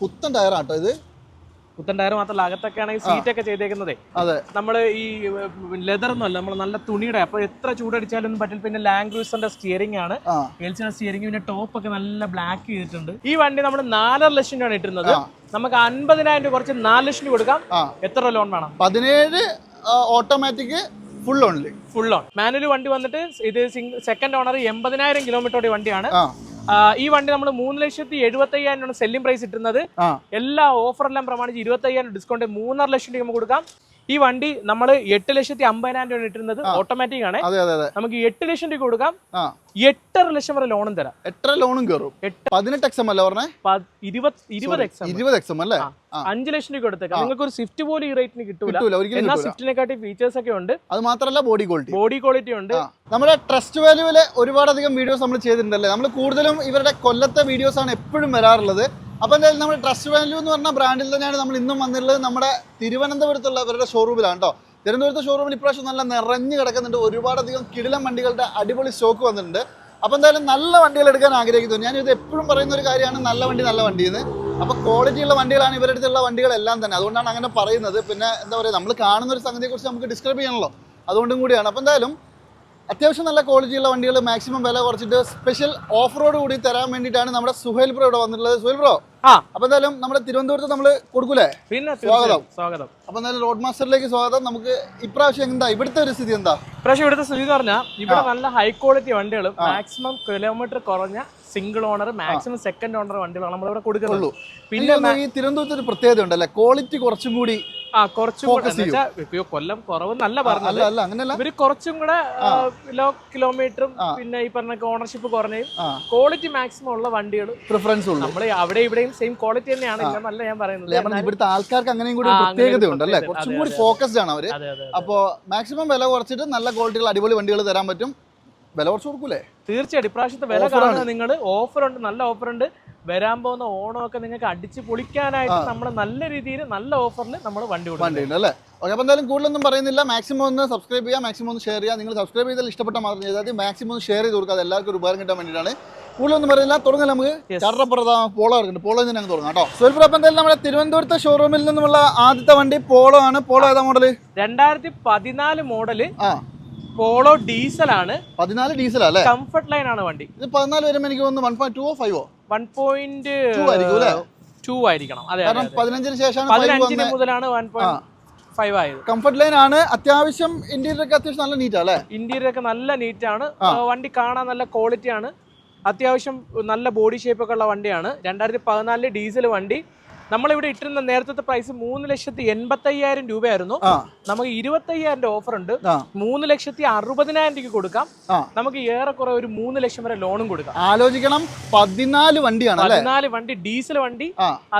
പുത്തൻ ടയറാട്ടോ ഇത്. പുത്തൻ ടയർ മാത്രമല്ല അകത്തൊക്കെ ആണെങ്കിൽ സീറ്റ് ഒക്കെ ചെയ്തേക്കുന്നത്. അതെ. നമ്മൾ ഈ ലെതർ ഒന്നുമല്ല നമ്മൾ നല്ല തുണിയുടെ അപ്പൊ എത്ര ചൂടടിച്ചാലും ഒന്നും പറ്റില്ല. പിന്നെ ലാംഗ്വേജിന്റെ സ്റ്റിയറിംഗ് ആണ്. എൽസിയുടെ സ്റ്റിയറിംഗ് പിന്നെ ടോപ്പ് ഒക്കെ നല്ല ബ്ലാക്ക് ചെയ്തിട്ടുണ്ട്. ഈ വണ്ടി നമ്മൾ നാലര ലക്ഷം രൂപയാണ് ഇട്ടിരുന്നത്. നമുക്ക് അൻപതിനായിരം രൂപ കുറച്ച് നാല് ലക്ഷം രൂപ കൊടുക്കാം. എത്ര ലോൺ വേണം? പതിനേഴ് automatic full only full on manual വണ്ടി വന്നിട്ട് ഇത് സെക്കൻഡ് ഓണർ എൺപതിനായിരം കിലോമീറ്റർ വണ്ടിയാണ്. ഈ വണ്ടി നമ്മൾ മൂന്ന് ലക്ഷത്തി എഴുപത്തി അയ്യായിരം രൂപ സെല്ലിംഗ് പ്രൈസ് ഇട്ടുന്നത് എല്ലാ ഓഫറെല്ലാം പ്രമാണിച്ച് ഇരുപത്തി അയ്യായിരം ഡിസ്കൗണ്ട് മൂന്നര ലക്ഷം രൂപ നമുക്ക് കൊടുക്കാം. ഈ വണ്ടി നമ്മൾ എട്ട് ലക്ഷത്തി അമ്പതിനായിരം രൂപ ഇട്ടിരുന്നത് ഓട്ടോമാറ്റിക് ആണ്. അതെ അതെ അതെ. നമുക്ക് എട്ട് ലക്ഷം രൂപ കൊടുക്കാം. എട്ടര ലക്ഷം വരെ ലോണും തരാം. എട്ടര ലോണും കയറും പതിനെട്ട് എക്സം അല്ലേ പറഞ്ഞേ? ഇരുപത് ഇരുപത് എക്സാം ഇരുപത് എക്സം അല്ലേ? അഞ്ച് ലക്ഷം രൂപ കൊടുത്തേക്കാം. നിങ്ങൾക്ക് ഒരു സ്വിഫ്റ്റ് പോലും ഈ റേറ്റിന് കിട്ടൂല. എന്നാൽ സ്വിഫ്റ്റിനെക്കാട്ടി ഫീച്ചേഴ്സ് ഒക്കെ ഉണ്ട്. അത് മാത്രമല്ല ബോഡി ക്വാളിറ്റി ബോഡി ക്വാളിറ്റി ഉണ്ട്. നമ്മുടെ ട്രസ്റ്റ് വാല്യൂവിലെ ഒരുപാടധികം വീഡിയോസ് നമ്മൾ ചെയ്തിട്ടുണ്ടല്ലേ? നമ്മൾ കൂടുതലും ഇവരുടെ കൊല്ലത്തെ വീഡിയോസ് ആണ് എപ്പോഴും വരാറുള്ളത്. അപ്പോൾ എന്തായാലും നമ്മുടെ ട്രസ്റ്റ് വാല്യൂ എന്ന് പറഞ്ഞ ബ്രാൻഡിൽ തന്നെയാണ് നമ്മൾ ഇന്നും വന്നിട്ടുള്ളത്. നമ്മുടെ തിരുവനന്തപുരത്തുള്ള അവരുടെ ഷോറൂമിലാണ് കേട്ടോ. തിരുവനന്തപുരത്തെ ഷോറൂമിൽ ഇപ്രാവശ്യം നല്ല നിറഞ്ഞു കിടക്കുന്നുണ്ട്. ഒരുപാടധികം കിടിലം വണ്ടികളുടെ അടിപൊളി സ്റ്റോക്ക് വന്നിട്ടുണ്ട്. അപ്പോൾ എന്തായാലും നല്ല വണ്ടികൾ എടുക്കാൻ ആഗ്രഹിക്കുന്നു. ഞാനിത് എപ്പോഴും പറയുന്ന ഒരു കാര്യമാണ് നല്ല വണ്ടി നല്ല വണ്ടി എന്ന് അപ്പോൾ ക്വാളിറ്റി ഉള്ള വണ്ടികളാണ് ഇവരുടെ അടുത്തുള്ള വണ്ടികളെല്ലാം തന്നെ. അതുകൊണ്ടാണ് അങ്ങനെ പറയുന്നത്. പിന്നെ എന്താ പറയുക നമ്മൾ കാണുന്ന ഒരു സംഗതിയെക്കുറിച്ച് നമുക്ക് ഡിസ്ക്രൈബ് ചെയ്യണമല്ലോ അതുകൊണ്ടും കൂടിയാണ്. അപ്പോൾ എന്തായാലും അത്യാവശ്യം നല്ല ക്വാളിറ്റിയുള്ള വണ്ടികൾ മാക്സിമം വില കുറച്ചിട്ട് സ്പെഷ്യൽ ഓഫ് റോഡ് കൂടി തരാൻ വേണ്ടിയിട്ടാണ് നമ്മുടെ സുഹേൽ ബ്രോ ഇവിടെ വന്നിട്ടുള്ളത്. സുഹേൽ ബ്രോ അപ്പൊ എന്തായാലും നമ്മുടെ തിരുവനന്തപുരത്ത് നമ്മൾ കൊടുക്കൂലേ? പിന്നെ സ്വാഗതം. സ്വാഗതം. അപ്പൊ എന്തായാലും റോഡ് മാസ്റ്ററിലേക്ക് സ്വാഗതം. നമുക്ക് ഇപ്രാവശ്യം എന്താ ഇവിടുത്തെ ഒരു സ്ഥിതി എന്താ? ഇപ്രാവശ്യം ഇവിടുത്തെ സ്ഥിതി എന്ന് പറഞ്ഞാൽ ഇവിടെ നല്ല ഹൈ ക്വാളിറ്റി വണ്ടികളും മാക്സിമം കിലോമീറ്റർ കുറഞ്ഞ single owner maximum second owner വണ്ടികളാണ് നമ്മളിവിടെ കൊടുക്കുന്നുള്ളൂ പിന്നെ ഈ തിരുവനന്തപുരത്ത് ഒരു പ്രത്യേകത ഉണ്ടല്ലേ? ക്വാളിറ്റി കുറച്ചും കൂടി ആ കുറച്ചും കൂടെ. കൊല്ലം കുറവ് നല്ല പറഞ്ഞത്. ഇവർ കുറച്ചും കൂടെ ലോ കിലോമീറ്ററും പിന്നെ ഈ പറഞ്ഞ ഓണർഷിപ്പ് കുറഞ്ഞും ക്വാളിറ്റി മാക്സിമം ഉള്ള വണ്ടികൾ പ്രിഫറൻസ് ഉള്ളൂ. നമ്മൾ അവിടെ ഇവിടെയും സെയിം ക്വാളിറ്റി തന്നെയാണ്. നല്ല ഞാൻ പറയുന്നത്. ഇവിടുത്തെ ആൾക്കാർക്ക് അങ്ങനെയും കൂടി പ്രത്യേകത ഉണ്ട് അല്ലേ കുറച്ചും കൂടി ഫോക്കസ്ഡ് ആണ് അവർ. അതെ മാക്സിമം വില കുറച്ചിട്ട് നല്ല ക്വാളിറ്റിയുള്ള അടിപൊളി വണ്ടികൾ തരാൻ പറ്റും. വില കുറച്ച് കൊടുക്കൂലേ? തീർച്ചയായിട്ടും. ഇപ്രാവശ്യത്തെ വില കാണുന്നത് നിങ്ങൾ ഓഫർ ഉണ്ട് നല്ല ഓഫർ ഉണ്ട് വരാൻ പോകുന്ന ഓണമൊക്കെ നിങ്ങൾക്ക് അടിച്ച് പൊളിക്കാനായിട്ട് നമ്മൾ നല്ല രീതിയിൽ നല്ല ഓഫറിൽ നമ്മൾ വണ്ടി വണ്ടി ഉണ്ട് അല്ലേ ഓക്കെ അപ്പോൾ എന്തായാലും കൂടുതലൊന്നും പറയുന്നില്ല. മാക്സിമം ഒന്ന് സബ്സ്ക്രൈബ് ചെയ്യുക മാക്സിമം ഒന്ന് ഷെയർ ചെയ്യുക. നിങ്ങൾ സബ്സ്ക്രൈബ് ചെയ്താൽ ഇഷ്ടപ്പെട്ട മാത്രം ചെയ്താൽ മതി മാക്സിമം ഒന്ന് ഷെയർ ചെയ്ത് കൊടുക്കുക അത് എല്ലാവർക്കും ഒരു ഉപകാരം കിട്ടാൻ വേണ്ടിയിട്ടാണ്. കൂടുതലൊന്നും പറയുന്നില്ല. തുടങ്ങാൻ നമുക്ക്. Yes. പോളോ ഇറക്കുന്നുണ്ട് പോളോ തന്നെ അങ്ങ് തുടങ്ങാം കേട്ടോ. സുൽഫർ അപ്പം എന്തായാലും നമ്മുടെ തിരുവനന്തപുരത്തെ ഷോറൂമിൽ നിന്നുമുള്ള ആദ്യത്തെ വണ്ടി പോളോ ആണ്. പോളോ ഏതാ മോഡൽ രണ്ടായിരത്തി പതിനാല് മോഡൽ ആ. പോളോ ഡീസൽ ആണ് പതിനാല് ഡീസൽ അല്ലേ? കംഫർട്ട് ലൈൻ ആണ് വണ്ടി. ഇത് പതിനാല് വരുമ്പോൾ എനിക്ക് തോന്നുന്നു one point two ഫൈവോ? One point? To ആയിരിക്കണം. അതെ കാരണം പതിനഞ്ചിന് ശേഷം പതിനഞ്ചിന് മുതലാണ് വൺ പോയിന്റ് ഫൈവ് ആയത്. കംഫർട്ട് ലൈൻ ആണ് അത്യാവശ്യം ഇന്റീരിയർ ഒക്കെ അത്യാവശ്യം നല്ല നീറ്റാ അല്ലേ? ഇന്റീരിയർ ഒക്കെ നല്ല നീറ്റ് ആണ്. വണ്ടി കാണാൻ നല്ല ക്വാളിറ്റി ആണ്. അത്യാവശ്യം നല്ല ബോഡി ഷേപ്പ് ഒക്കെ ഉള്ള വണ്ടിയാണ്. രണ്ടായിരത്തി പതിനാലിൽ ഡീസൽ വണ്ടി. നമ്മളിവിടെ ഇട്ടിരുന്ന നേരത്തെ പ്രൈസ് മൂന്ന് ലക്ഷത്തി എൺപത്തി അയ്യായിരം രൂപയായിരുന്നു നമുക്ക് ഇരുപത്തി അയ്യായിരം രൂപ ഓഫർ ഉണ്ട്. മൂന്ന് ലക്ഷത്തി അറുപതിനായിരം രൂപ കൊടുക്കാം. നമുക്ക് ഏറെക്കുറെ ഒരു മൂന്ന് ലക്ഷം വരെ ലോണും കൊടുക്കാം. ആലോചിക്കണം പതിനാല് വണ്ടിയാണ് പതിനാല് വണ്ടി ഡീസൽ വണ്ടി.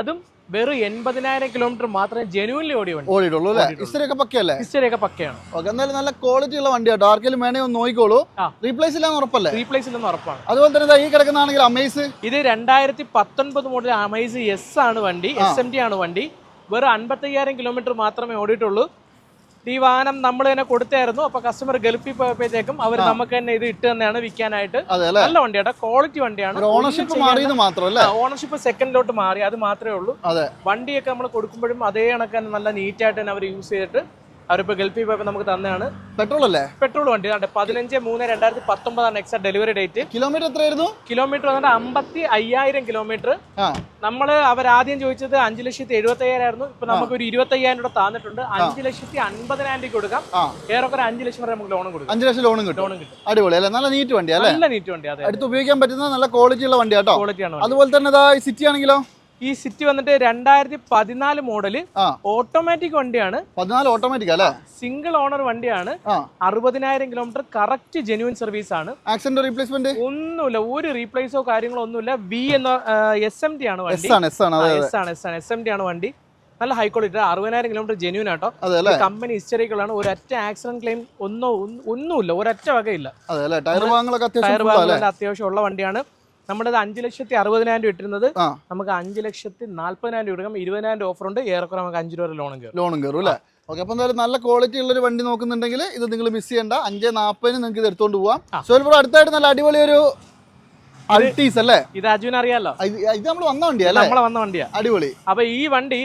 അതും വെറും എൺപതിനായിരം കിലോമീറ്റർ മാത്രമേ ജെനുവൻലി ഓടി വണ്ടി ഓടിയിട്ടുള്ളൂ അല്ലേ. ഇസ്റ്ററിയൊക്കെ പക്കയല്ലേ? ഹിസ്റ്ററിയൊക്കെ പക്കയാണ്. ഓക്കെ എന്തായാലും നല്ല ക്വാളിറ്റി ഉള്ള വണ്ടി കേട്ടോ ആർക്കെങ്കിലും വേണേ ഒന്ന് നോക്കിക്കോളൂ. റീപ്ലേസ് ഇല്ലാന്ന് ഉറപ്പല്ലേ? റീപ്ലേസ് ഇല്ലെന്ന് ഉറപ്പാണ്. അതുപോലെ തന്നെ ഈ കിടക്കുന്നതാണെങ്കിൽ അമേസ് ഇത് രണ്ടായിരത്തി പത്തൊൻപത് മോഡൽ അമേസ് എസ് ആണ് വണ്ടി എസ് എം ടി ആണ് വണ്ടി. വെറും അൻപത്തയ്യായിരം കിലോമീറ്റർ മാത്രമേ ഓടിയിട്ടുള്ളൂ. ഈ വാഹനം നമ്മൾ തന്നെ കൊടുത്തായിരുന്നു. അപ്പൊ കസ്റ്റമർ ഗൾഫിൽ പോയപ്പോഴത്തേക്കും അവർ നമുക്ക് തന്നെ ഇത് ഇട്ട് തന്നെയാണ് വിൽക്കാനായിട്ട്. നല്ല വണ്ടിയാട്ടോ. ക്വാളിറ്റി വണ്ടിയാണ്. ഓണർഷിപ്പ് മാത്രമല്ലേ ഓണർഷിപ്പ് സെക്കൻഡിലോട്ട് മാറി. അത് മാത്രമേ ഉള്ളൂ. വണ്ടിയൊക്കെ നമ്മൾ കൊടുക്കുമ്പോഴും അതേ കണക്ക് തന്നെ നല്ല നീറ്റായിട്ട് തന്നെ അവർ യൂസ് ചെയ്തിട്ട് അവരിപ്പോൾ ഗൾഫിൽ പോയപ്പോൾ നമുക്ക് തന്നെയാണ്. പെട്രോൾ അല്ലേ? പെട്രോൾ വണ്ടി. അതെ പതിനഞ്ച് മൂന്ന് രണ്ടായിരത്തി പത്തൊമ്പതാണ് എക്സാ ഡെലിവറി ഡേറ്റ് കിലോമീറ്റർ എത്രയായിരുന്നു? കിലോമീറ്റർ വന്നിട്ട് അമ്പത്തി അയ്യായിരം കിലോമീറ്റർ നമ്മൾ അവരാദ്യം ചോദിച്ചത് അഞ്ച് ലക്ഷത്തി എഴുപത്തി അയ്യായിരം ആയിരുന്നു ഇപ്പൊ നമുക്ക് ഒരു ഇരുപത്തി അയ്യായിരം രൂപ താന്നിട്ടുണ്ട്. അഞ്ച് ലക്ഷത്തി അൻപതിനായിരം രൂപ കൊടുക്കാം. ഏറെക്കുറെ അഞ്ച് ലക്ഷം വരെ നമുക്ക് ലോൺ കൊടുക്കാം. അഞ്ച് ലക്ഷം ലോണും കിട്ടും. ലോണും കിട്ടും. അടിപൊളി അല്ലേ? നല്ല നീറ്റ് വണ്ടി അല്ലേ? നല്ല നീറ്റ് വണ്ടി അതെ അടുത്ത് ഉപയോഗിക്കാൻ പറ്റുന്ന നല്ല ക്വാളിറ്റി ഉള്ള വണ്ടി കേട്ടോ. ക്വാളിറ്റി ആണ് അതുപോലെ തന്നെ സിറ്റി ആണെങ്കിലോ? ഈ സിറ്റി വന്നിട്ട് രണ്ടായിരത്തി പതിനാല് മോഡൽ ഓട്ടോമാറ്റിക് വണ്ടിയാണ്. പതിനാല് ഓട്ടോമാറ്റിക് അല്ലേ? സിംഗിൾ ഓണർ വണ്ടിയാണ്. അറുപതിനായിരം കിലോമീറ്റർ കറക്റ്റ് ജെന്യൂൻ സർവീസ് ആണ് ആക്സിഡന്റ് റീപ്ലേസ്മെന്റ് ഒന്നുമില്ല ഒരു റീപ്ലേസോ കാര്യങ്ങളോ ഒന്നുമില്ല. വി എന്ന എസ് എം ടി ആണ് വണ്ടി. എസ് ആണ് എസ് എം ടി ആണ് വണ്ടി. നല്ല ഹൈ ക്വാളിറ്റി അറുപതിനായിരം കിലോമീറ്റർ ജെന്യൂൻ ആട്ടോ. കമ്പനി ഹിസ്റ്ററിക്കുള്ളതാണ് ഒരൊറ്റ ആക്സിഡന്റ് ക്ലെയിം ഒന്നോ ഒന്ന് ഒന്നുമില്ല ഒരൊറ്റ വകയില്ല. ടയർ ഭാഗങ്ങളൊക്കെ അത്യാവശ്യം ഉള്ള വണ്ടിയാണ്. നമ്മളിത് അഞ്ച് ലക്ഷത്തി അറുപതിനായിരം രൂപ ഇട്ടിരുന്നത് നമുക്ക് അഞ്ച് ലക്ഷത്തി നാല്പതിനായിരം രൂപ ഇരുപതിനായിരം രൂപ ഓഫർ ഉണ്ട്. ഏറെക്കുറെ നമുക്ക് അഞ്ച് രൂപ ലോണും കയറും ലോണും കയറും അല്ലേ? ഓക്കെ അപ്പോൾ എന്തായാലും നല്ല ക്വാളിറ്റി ഉള്ള ഒരു വണ്ടി നോക്കുന്നുണ്ടെങ്കിൽ ഇത് നിങ്ങൾ മിസ് ചെയ്യേണ്ട. അഞ്ച് നാൽപ്പതിന് നിങ്ങൾക്ക് ഇത് എടുത്തുകൊണ്ട് പോവാം. സോൽപുറം അടുത്തായിട്ട് നല്ല അടിപൊളി ഒരു അൾട്ടീസ് അല്ലേ? ഇത് അജുവിന് അറിയാലോ? ഇത് നമ്മൾ വന്ന വണ്ടിയാ അല്ലേ? നമ്മളെ വന്ന വണ്ടിയാ. അടിപൊളി. അപ്പൊ ഈ വണ്ടി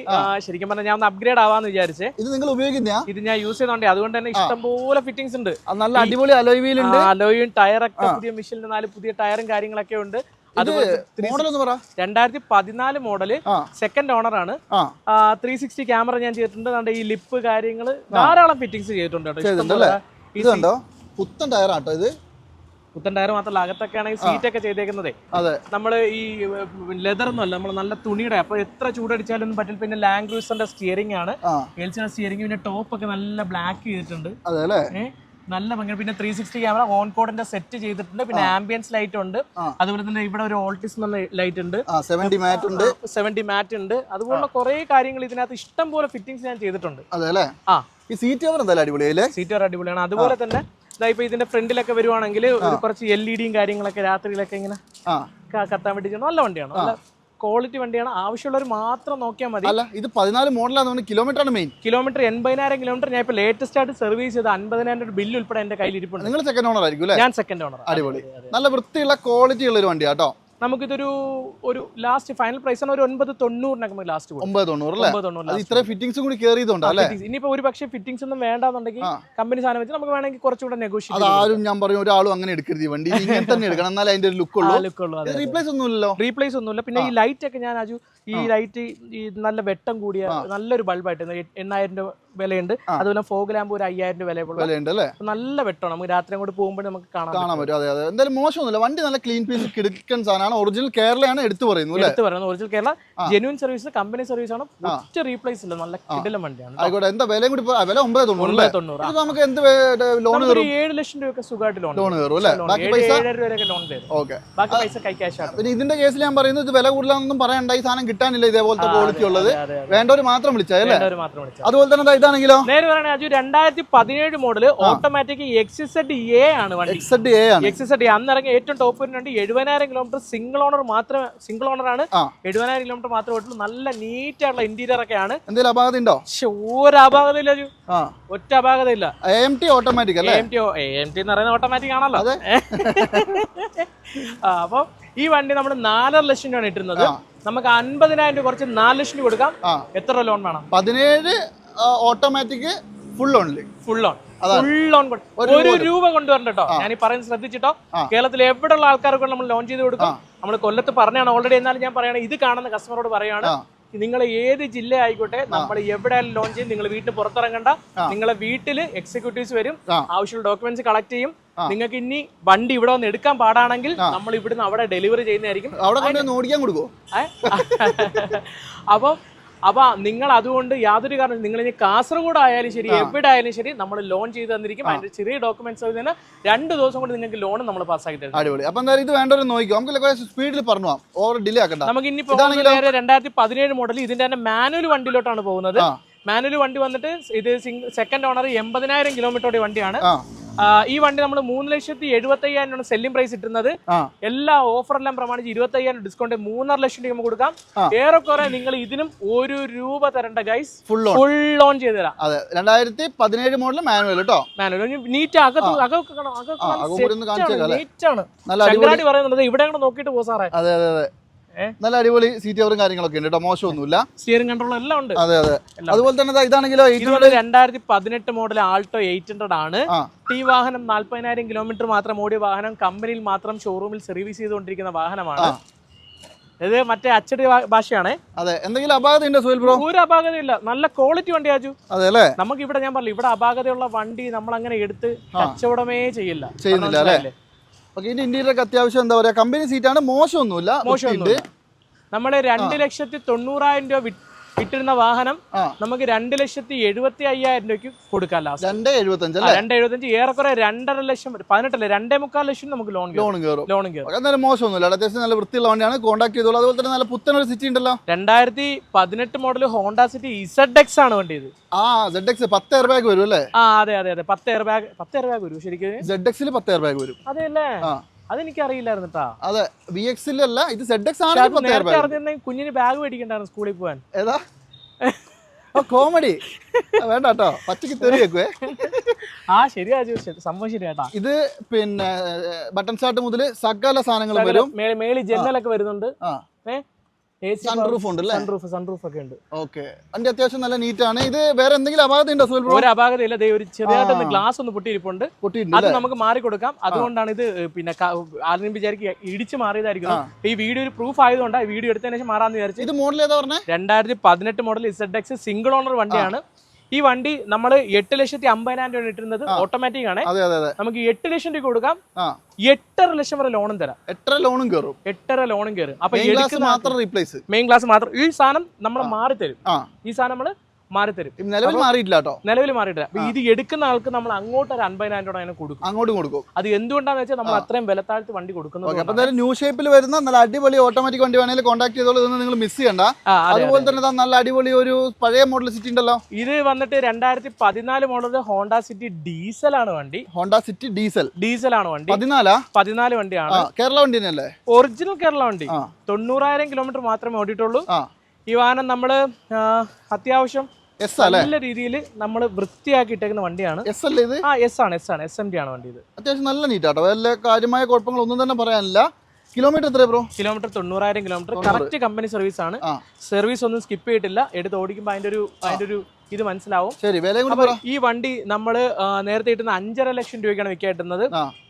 ശരിക്കും പറഞ്ഞാൽ ഞാൻ ഒന്ന് അപ്ഗ്രേഡ് ആവാന്ന് വിചാരിച്ച് ഇത് നിങ്ങൾ ഉപയോഗിക്കുന്ന ഇത് ഞാൻ യൂസ് ചെയ്ത വണ്ടി അതുകൊണ്ട് തന്നെ ഇഷ്ടംപോലെ ഫിറ്റിംഗ്സ് ഉണ്ട്. നല്ല അടിപൊളി അലോയിലും അലോയും ടയറൊക്കെ പുതിയ മിഷലിന്റെ നാല് പുതിയ ടയറും കാര്യങ്ങളൊക്കെ ഉണ്ട്. രണ്ടായിരത്തി പതിനാല് മോഡൽ സെക്കൻഡ് ഓണർ ആണ്. ത്രീ സിക്സ്റ്റി ക്യാമറ ഞാൻ ചെയ്തിട്ടുണ്ട്. ഈ ലിപ്പ് കാര്യങ്ങൾ ധാരാളം ഫിറ്റിംഗ്സ് ചെയ്തിട്ടുണ്ട് കേട്ടോ. പുത്തൻ ടയറാട്ടോ ഇത്. പുത്തൻ ടയർ മാത്രമല്ല അകത്തൊക്കെ ആണെങ്കിൽ സീറ്റ് ഒക്കെ ചെയ്തേക്കുന്നതേ. നമ്മൾ ഈ ലെതർ ഒന്നുമല്ല നമ്മൾ നല്ല തുണിയുടെ അപ്പൊ എത്ര ചൂടടിച്ചാലും പറ്റില്ല. പിന്നെ ലാംഗ്വേജിന്റെ സ്റ്റിയറിംഗ് ആണ്. എൽസിന്റെ സ്റ്റിയറിംഗ് പിന്നെ ടോപ്പ് ഒക്കെ നല്ല ബ്ലാക്ക് ചെയ്തിട്ടുണ്ട്. നല്ല ഭംഗി പിന്നെ ത്രീ സിക്സ്റ്റി ക്യാമറ ഓൺ കോഡിന്റെ സെറ്റ് ചെയ്തിട്ടുണ്ട്. പിന്നെ ആംബിയൻസ് ലൈറ്റ് ഉണ്ട്. അതുപോലെ തന്നെ ഇവിടെ ഒരു ഓൾട്ടിസ് എന്നുള്ള ലൈറ്റ് ഉണ്ട്. സെവന്റി മാറ്റ് ഉണ്ട്. സെവന്റി മാറ്റ് ഉണ്ട്. അതുപോലെ കുറെ കാര്യങ്ങൾ ഇതിനകത്ത് ഇഷ്ടം പോലെ ഫിറ്റിംഗ്സ് ഞാൻ ചെയ്തിട്ടുണ്ട്. അതെ അല്ലേ? ആ. ഈ സീറ്റ് കവർ എന്തായാലും അടിപൊളിയല്ലേ സീറ്റ് കവർ അടിപൊളിയാണ്. അതുപോലെ തന്നെ ഇപ്പൊ ഇതിന്റെ ഫ്രണ്ടിലൊക്കെ വരുവാണെങ്കിൽ കുറച്ച് എൽ ഇ ഡിയും കാര്യങ്ങളൊക്കെ രാത്രിയിലൊക്കെ ഇങ്ങനെ കത്താൻ വേണ്ടി നല്ല വണ്ടിയാണ്. നല്ല ക്വാളിറ്റി വണ്ടിയാണ്. ആവശ്യമുള്ളവർ മാത്രം നോക്കിയാൽ മതി. അല്ല ഇത് പതിനാല് മോഡലാണ് കിലോമീറ്റർ ആണ് മെയിൻ കിലോമീറ്റർ എൺപതിനായിരം കിലോമീറ്റർ ഞാൻ ഇപ്പൊ ലേറ്റസ്റ്റ് ആയിട്ട് സർവീസ് ചെയ്ത അൻപതിനായിരം രൂപ ബില്ല് ഉൾപ്പെടെ എന്റെ കയ്യിൽ ഇരിപ്പുണ്ട് നിങ്ങൾ സെക്കൻഡ് ഓണർ ആയിരിക്കും ഞാൻ സെക്കൻഡ് ഓണർ അടിപൊളി. നല്ല വൃത്തിയുള്ള ക്വാളിറ്റി ഉള്ള ഒരു വണ്ടിയാട്ടോ നമുക്കിതൊരു ഒരു ലാസ്റ്റ് ഫൈനൽ പ്രൈസ് ആണ് ഒരു ഒൻപത് തൊണ്ണൂറിനൊക്കെ നമുക്ക് ലാസ്റ്റ് ഒമ്പത് തൊണ്ണൂറ് ഇത്ര ഫിറ്റിംഗ്സ് കൂടി കയറിയതുകൊണ്ട് അല്ലേ? fittings. ഇനിയിപ്പോ ഒരു പക്ഷേ ഫിറ്റിംഗ്സ് ഒന്നും വേണ്ടാന്നുണ്ടെങ്കിൽ കമ്പനി സാധനം വെച്ച് നമുക്ക് വേണമെങ്കിൽ കുറച്ചുകൂടെ നെഗോഷിയേറ്റ് ആരും ഞാൻ പറഞ്ഞു ഒരാളും അങ്ങനെ എടുക്കരുത് വണ്ടി. ഇങ്ങനെ തന്നെ എടുക്കണം. എന്നാലേ അതിന്റെ ഒരു ലുക്ക് ഉള്ളൂ. ലുക്കുള്ളൂ അതെ റീപ്ലേസ് ഒന്നുമില്ലല്ലോ. റീപ്ലേസ് ഒന്നുമില്ല. പിന്നെ ഈ ലൈറ്റ് ഒക്കെ ഞാൻ ആജു ഈ ലൈറ്റ് ഈ നല്ല വെട്ടം കൂടിയ നല്ലൊരു ബൾബായിട്ട് എണ്ണായിരം രൂപ വിലയുണ്ട്. അതുപോലെ ഫോഗ് ലാമ്പ് ഒരു അയ്യായിരം രൂപ വിലയുള്ള വിലയുണ്ട് അല്ലേ? നല്ല വെട്ടമാണ്. നമുക്ക് രാത്രി അങ്ങോട്ട് പോകുമ്പോൾ നമുക്ക് കാണാൻ കാണാൻ പറ്റും. അതെ അതെ. എന്തായാലും മോശമൊന്നുമില്ല. വണ്ടി നല്ല ക്ലീൻ പീസ് കിടക്കൻ സാധനമാണ്. ഒറിജിനൽ കേരളയാണ് എടുത്തു പറയുന്നത് എടുത്ത് പറയുന്നത് original Kerala. Genuine service company service ആണ്. ഒറ്റ റീപ്ലേസ് ഇല്ല. നല്ല കിടലം വണ്ടിയാണ് ആയിക്കോട്ടെ. എന്താ വിലയും കൂടി വില ഒമ്പത് തൊണ്ണൂറ് തൊണ്ണൂറ്. നമുക്ക് എന്ത് ലോൺ ഏഴ് ലക്ഷം രൂപയൊക്കെ സുഖമായിട്ട് ലോൺ ലോൺ കയറും അല്ലേ? ബാക്കി പൈസ? ലോൺ തരും ഓക്കെ ബാക്കി പൈസ കൈ ക്യാഷ് ആണ്. ഇതിന്റെ കേസിൽ ഞാൻ പറയുന്നത് ഇത് വില കൂടുതലാണെന്നും പറയണ്ട. ഈ സാധനം കിട്ടാനില്ല ഇതേപോലത്തെ ക്വാളിറ്റി ഉള്ളത്. വേണ്ടവർ മാത്രം വിളിച്ചാൽ അതുപോലെ തന്നെ ദാ ഇതാണെങ്കിലോ നേരെ പറയുകയാണെങ്കിൽ അജു രണ്ടായിരത്തി പതിനേഴ് മോഡൽ ഓട്ടോമാറ്റിക് എക്സിസെഡ് എ ആണ് വണ്ടി. എക്സഡ് എ ആണ്. എക്സിസെഡ് അന്ന് ഇറങ്ങിയ ഏറ്റവും ടോപ്പ് വരുന്നുണ്ട് എഴുപതിനായിരം കിലോമീറ്റർ സിംഗിൾ ഓണർ മാത്രമേ സിംഗിൾ ഓണർ ആണ്. എഴുപതിനായിരം കിലോമീറ്റർ മാത്രമേ ഉള്ളൂ നല്ല നീറ്റ് ആയിട്ടുള്ള ഇന്റീരിയർ ഒക്കെയാണ് ആണ്. എന്തെങ്കിലും അപാകത ഉണ്ടോ? ഒരു അപാകത ഇല്ല അജു. ഒറ്റ അപാകത ഇല്ല. എം ടി ഓട്ടോമാറ്റിക് അല്ലേ? എം ടി എം ടി എന്ന് പറയുന്നത് ഓട്ടോമാറ്റിക് ആണല്ലോ. അപ്പോൾ ഈ വണ്ടി നമ്മൾ നാലര ലക്ഷം രൂപയാണ് ഇട്ടിരുന്നത്. നമുക്ക് അൻപതിനായിരം രൂപ കുറച്ച് നാല് ലക്ഷം രൂപ കൊടുക്കാം. എത്ര ലോൺ വേണം? പതിനേഴ് automatic full only full on. Full on ഒരു രൂപ കൊണ്ടുവരണ്ട കേട്ടോ. ഞാൻ ഈ പറയുന്നത് ശ്രദ്ധിച്ചിട്ടോ? കേരളത്തിൽ എവിടെയുള്ള ആൾക്കാർക്ക് നമ്മൾ ലോഞ്ച് ചെയ്ത് കൊടുക്കും. നമ്മൾ കൊല്ലത്ത് പറഞ്ഞാണ് ഓൾറെഡി എന്നാലും ഞാൻ പറയുകയാണ് ഇത് കാണുന്ന കസ്റ്റമറോട് പറയാണ് നിങ്ങൾ ഏത് ജില്ല ആയിക്കോട്ടെ നമ്മൾ എവിടെയായാലും ലോഞ്ച് ചെയ്യും നിങ്ങൾ വീട്ടിൽ പുറത്തിറങ്ങണ്ട. നിങ്ങളെ വീട്ടിൽ എക്സിക്യൂട്ടീവ്സ് വരും. ആവശ്യമുള്ള ഡോക്യുമെന്റ്സ് കളക്ട് ചെയ്യും. നിങ്ങൾക്ക് ഇനി വണ്ടി ഇവിടെ വന്ന് എടുക്കാൻ പാടാണെങ്കിൽ നമ്മൾ ഇവിടുന്ന് അവിടെ ഡെലിവറി ചെയ്യുന്നതായിരിക്കും. അവിടെ ഓടിക്കാൻ കൊടുക്കുമോ? അപ്പം അപ്പൊ നിങ്ങൾ അതുകൊണ്ട് യാതൊരു കാരണം നിങ്ങൾ ഇനി കാസർഗോഡ് ആയാലും ശരി എവിടെ ആയാലും ശരി നമ്മൾ ലോൺ ചെയ്ത് തന്നിരിക്കും. അതിന്റെ ചെറിയ ഡോക്യുമെന്റ്സ് തന്നെ രണ്ട് ദിവസം കൊണ്ട് നിങ്ങൾക്ക് ലോൺ നമ്മൾ പാസ്സാക്കി തരും. അടിപൊളി. അപ്പൊ എന്തായാലും ഇത് വേണ്ടവർ നോക്കിക്കോ. നമുക്ക് സ്പീഡിൽ പറഞ്ഞു ഓവർ ഡിലേ ആക്കണ്ട. നമുക്ക് ഇനി നേരെ രണ്ടായിരത്തി പതിനേഴ് മോഡൽ ഇതിന്റെ തന്നെ മാനുവൽ വണ്ടിയിലോട്ടാണ് പോകുന്നത്. മാനുവൽ വണ്ടി വന്നിട്ട് ഇത് സെക്കൻഡ് ഓണർ എൺപതിനായിരം കിലോമീറ്ററുടെ വണ്ടിയാണ്. ഈ വണ്ടി നമ്മൾ മൂന്ന് ലക്ഷത്തി എഴുപത്തി അയ്യായിരം രൂപ സെല്ലിംഗ് പ്രൈസ് ഇട്ടുന്നത് എല്ലാ ഓഫറെല്ലാം പ്രമാണിച്ച് ഇരുപത്തി അയ്യായിരം ഡിസ്കൗണ്ട് മൂന്നര ലക്ഷം രൂപ കൊടുക്കാം. ഏറെക്കുറെ നിങ്ങൾ ഇതിനും ഒരു രൂപ തരണ്ട guys full on full on ചെയ്ത് തരാം. അതെ രണ്ടായിരത്തി പതിനേഴ് മോഡൽ മാനുവൽ കേട്ടോ മാനുവൽ നീറ്റ് അകത്ത് അകമൊക്കെ കാണാം. ആ, അകം കൂടി ഒന്ന് കാണിച്ചേക്കാം അല്ലേ? നീറ്റ് ആണ്. നല്ല അടിപൊളി ശങ്കരാടി പറയുന്നത് ഇവിടെ നോക്കിയിട്ട് പോ സാറേ. അതെ അതെ അതെ? നല്ല അടിപൊളി സീറ്റ് കവറും കാര്യങ്ങളൊക്കെ ഉണ്ട് കേട്ടോ. മോശമൊന്നുമില്ല. സ്റ്റിയറിംഗ് കൺട്രോൾ എല്ലാം ഉണ്ട്. അതെ അതെ. അതുപോലെ തന്നെ ഇതാണെങ്കിലോ ഇത് രണ്ടായിരത്തി പതിനെട്ട് മോഡൽ ആൾട്ടോ എയ്റ്റ് ഹൺഡ്രഡ് ആണ്. ഈ വാഹനം നാല്പതിനായിരം കിലോമീറ്റർ മാത്രം ഓടിയ വാഹനം കമ്പനിയിൽ മാത്രം ഷോറൂമിൽ സർവീസ് ചെയ്തുകൊണ്ടിരിക്കുന്ന വാഹനമാണ്. ഇത് മറ്റേ അച്ചടി ഭാഷയാണേ. അതെ. എന്തെങ്കിലും അപാകത ഉണ്ടോ സുഹൃത്ത് ബ്രോ? ഒരു അപാകതയില്ല നല്ല ക്വാളിറ്റി വണ്ടി ആജു അതെ അല്ലേ? നമുക്ക് ഇവിടെ ഞാൻ പറഞ്ഞു ഇവിടെ അപാകതയുള്ള വണ്ടി നമ്മൾ അങ്ങനെ എടുത്ത് കച്ചവടമേ ചെയ്യില്ല. ചെയ്യുന്നില്ല അല്ലേ? ഓക്കെ ഇതിന്റെ ഇന്റീരിയർ ഒക്കെ അത്യാവശ്യം എന്താ പറയാ കമ്പനി സീറ്റാണ് മോശമൊന്നുമില്ല മോശമൊന്നുമില്ല. നമ്മൾ രണ്ട് ലക്ഷത്തി തൊണ്ണൂറായിരം രൂപ വിട്ടിരുന്ന വാഹനം നമുക്ക് രണ്ട് ലക്ഷത്തി എഴുപത്തി അയ്യായിരം രൂപയ്ക്ക് കൊടുക്കാം ലാസ്റ്റ് രണ്ട് എഴുപത്തഞ്ച് രണ്ട് എഴുപത്തഞ്ച്. ഏറെക്കുറെ രണ്ടര ലക്ഷം പതിനെട്ടല്ലേ? രണ്ടേ മുക്കാൽ ലക്ഷം നമുക്ക് ലോൺ ലോൺ കയറും ലോണും കയറും മോശമൊന്നുമില്ല. അത്യാവശ്യം നല്ല വൃത്തിയുള്ള വണ്ടിയാണ്. കോൺടാക്ട് ചെയ്തോളൂ. അതുപോലെ തന്നെ നല്ല പുത്തൻ ഒരു സിറ്റി ഉണ്ടല്ലോ. രണ്ടായിരത്തി പതിനെട്ട് model Honda City Z X ആണ് വണ്ടി ഇത് ആ സെഡ് എക്സ് പത്ത് എയർ ബാഗ് വരും അല്ലേ? ആ അതെ അതെ അതെ. പത്ത് എയർ ബാഗ് പത്ത് എയർ ബാഗ് വരും. ശരിക്കും? സെഡ് എക്സിൽ പത്ത് എയർ ബാഗ് വരും. അതെ അല്ലേ? ആ അതെനിക്ക് അറിയില്ലായിരുന്നു അതെ ബി എക്സിലല്ല ഇത് സെഡ് എക്സ് അറിഞ്ഞിരുന്നെങ്കിൽ കുഞ്ഞിന് ബാഗ് മേടിക്കണ്ടായിരുന്നു സ്കൂളിൽ പോകാൻ ഏതാ? കോമഡി വേണ്ട കേട്ടോ പച്ചക്ക് തെറി വെക്കുവേ ആ ശരിയാ സംഭവം ശരിയാട്ടാ. ഇത് പിന്നെ ബട്ടൺ ഷാർട്ട് മുതൽ സകല സാധനങ്ങളും വരും. മേളി ജനലൊക്കെ വരുന്നുണ്ട്. ആ. ഏ എ സി സൺറൂഫ് ഉണ്ട് അല്ലേ സൺറൂഫ് സൺറൂഫ് ഒക്കെ ഉണ്ട്. ഓക്കെ വണ്ടി അത്യാവശ്യം നല്ല നീറ്റ് ആണ്. ഇത് വേറെ എന്തെങ്കിലും അപാകത ഉണ്ടോ സുഹൃത്ത് ബ്രോ? ഒരു അപാകതയില്ല. ദേ ഒരു ചെറിയതായിട്ടൊന്ന് ഗ്ലാസ് ഒന്ന് പൊട്ടിയിരിപ്പുണ്ട്. അത് നമുക്ക് മാറി കൊടുക്കാം. അതുകൊണ്ടാണ് ഇത് പിന്നെ ആദ്യം വിചാരിക്കുക ഇടിച്ച് മാറിയതായിരിക്കും ഈ വീഡിയോ ഒരു പ്രൂഫ് ആയതുകൊണ്ട് വീഡിയോ എടുത്തതിന് ശേഷം മാറാന്ന് വിചാരിച്ചു. ഇത് മോഡൽ ഏതാ രണ്ടായിരത്തി പതിനെട്ട് model Z X single owner വണ്ടിയാണ്. ഈ വണ്ടി നമ്മൾ എട്ട് ലക്ഷത്തി അമ്പതിനായിരം രൂപ ഇട്ടിരുന്നത്. ഓട്ടോമാറ്റിക് ആണ്. നമുക്ക് എട്ട് ലക്ഷം രൂപ കൊടുക്കാം. എട്ടര ലക്ഷം വരെ ലോണും തരാം. എട്ടര ലോണും കയറും എട്ടര ലോണും കയറും അപ്പൊ മാത്രം റീപ്ലേസ് മെയിൻ ക്ലാസ് മാത്രം. ഈ സാധനം നമ്മൾ മാറി തരും ഈ സാധനം നമ്മൾ മാറി തരും നിലവിൽ മാറിയിട്ടില്ല കേട്ടോ. നിലവിൽ മാറിയിട്ടില്ല. ഇത് എടുക്കുന്ന ആൾക്ക് നമ്മൾ അങ്ങോട്ട് ഒരു അൻപതിനായിരം രൂപ അതിനെ കൊടുക്കും. അങ്ങോട്ടും കൊടുക്കും. അത് എന്തുകൊണ്ടാന്ന് വെച്ചാൽ നമ്മൾ അത്രയും വില താഴ്ത്തി വണ്ടി കൊടുക്കുന്നത് ന്യൂ ഷേപ്പിൽ വരുന്ന നല്ല അടിപൊളി ഓട്ടോമാറ്റിക് വണ്ടി വേണമെങ്കിൽ കോൺടാക്ട് ചെയ്തോളൂ. ഇതൊന്നും നിങ്ങൾ മിസ് ചെയ്യണ്ട. അതുപോലെ തന്നെ നല്ല അടിപൊളി ഒരു പഴയ മോഡൽ സിറ്റി ഉണ്ടല്ലോ. ഇത് വന്നിട്ട് രണ്ടായിരത്തി പതിനാല് മോഡൽ ഹോണ്ട സിറ്റി ഡീസൽ ആണ് വണ്ടി. ഹോണ്ട സിറ്റി ഡീസൽ ഡീസൽ ആണ് വണ്ടി. പതിനാലാ? പതിനാല് വണ്ടിയാണ്. കേരള വണ്ടി തന്നെയല്ലേ? ഒറിജിനൽ കേരള വണ്ടി. തൊണ്ണൂറായിരം കിലോമീറ്റർ മാത്രമേ ഓടിയിട്ടുള്ളൂ. ഈ വാഹനം നമ്മൾ അത്യാവശ്യം നല്ല രീതിയിൽ നമ്മൾ വൃത്തിയാക്കി ഇട്ടേക്കുന്ന വണ്ടിയാണ്. എസ് അല്ലേ ഇത്? ആ എസ് ആണ് എസ് ആണ്. എസ് എം ഡി ആണ് വണ്ടി ഇത്. അത്യാവശ്യം നല്ല നീറ്റാട്ടോ വല്ല കാര്യമായ കുഴപ്പങ്ങളൊന്നും തന്നെ പറയാനില്ല. കിലോമീറ്റർ എത്ര ബ്രോ കിലോമീറ്റർ തൊണ്ണൂറായിരം കിലോമീറ്റർ കറക്റ്റ് കമ്പനി സർവീസ് ആണ്. സർവീസ് ഒന്നും സ്കിപ്പ് ചെയ്തിട്ടില്ല. എടുത്ത് ഓടിക്കുമ്പോൾ അതിന്റെ ഒരു അതിന്റെ ഒരു ഇത് മനസ്സിലാവും. ശരി ഈ വണ്ടി നമ്മൾ നേരത്തെ കിട്ടുന്ന അഞ്ചര ലക്ഷം രൂപയ്ക്കാണ് വിൽക്കാൻ കിട്ടുന്നത്